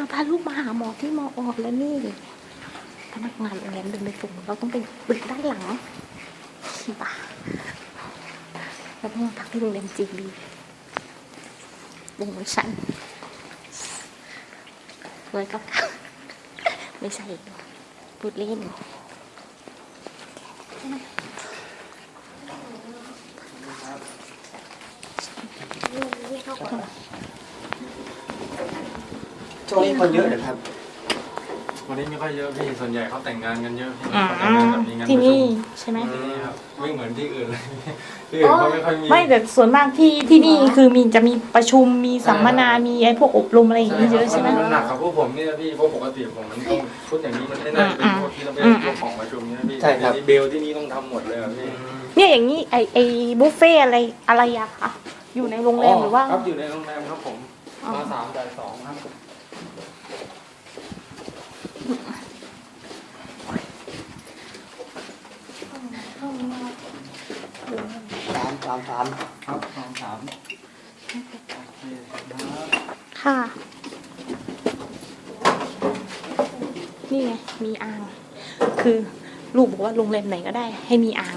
เราพาลูกมาหาหมอที่มออแล้วนี่พนักงานโรงแรมเดินไปส่งเราต้องไปบึกด้านหลังขี้บ้าเราต้องมาพักที่โรงแรมจีบีโปรโมชั่นเลยก็ไม่ใช่พูดเล่น ช่วงนี้คนเยอะเลยครับ วันนี้ไม่ค่อยเยอะพี่ ส่วนใหญ่เขาแต่งงานกันเยอะพี่อ่าเขาแต่งงานแบบมีงานที่ประชุนี่มใช่ไหมที่นี่ครับไม่เหมือนที่อื่นเลยที่อื่นเขาไม่ค่อยมี ไม่แต่ส่วนมากที่ที่นี่คือมีจะมีประชุมมีสัมมนา มีไอ้พวกอบรมอะไรอย่างนี้เยอะใช่ไหมนหนักกับพวกผมนี่นะพี่เพราะปกติผมมันต้องชุดอย่างนี้มันไม่น่าจะเป็นอืมพวกที่เราเป็นอืมพวกของประชุมนี่นะพี่ใช่ครับที่เบลที่นี่ต้องทำหมดเลยอะพี่เนี่ยอย่างนี้ไอไอบุฟเฟ่อะไรอะไรอะคะอยู่ในโรงแรมหรือว่า ครับอยู่ในโรงแรมครับผมอ๋อมาสามจ่ายสองครับ สามสามสามครับสองสามค่ะ นี่ไง มีอ่าง คือลูกบอกว่าโรงแรมไหนก็ได้ ให้มีอ่าง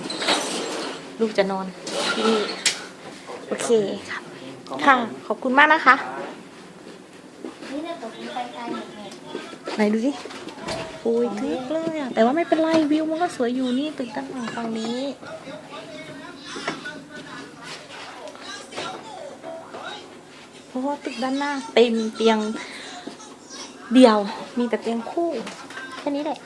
ลูกจะนอนที่นี่ โอเคครับ ค่ะ ขอบคุณมากนะคะ นี่เนี่ยตกไปไกลหมดเลยไหนดูสิโอ้ยทึกเลยอะแต่ว่าไม่เป็นไรวิวมันก็สวยอยู่นี่ตึกด้านหลังฝั่งนี้เพราะว่าตึกด้านหน้าเต็มเตียงเดียวมีแต่เตียงคู่แค่นี้แหละ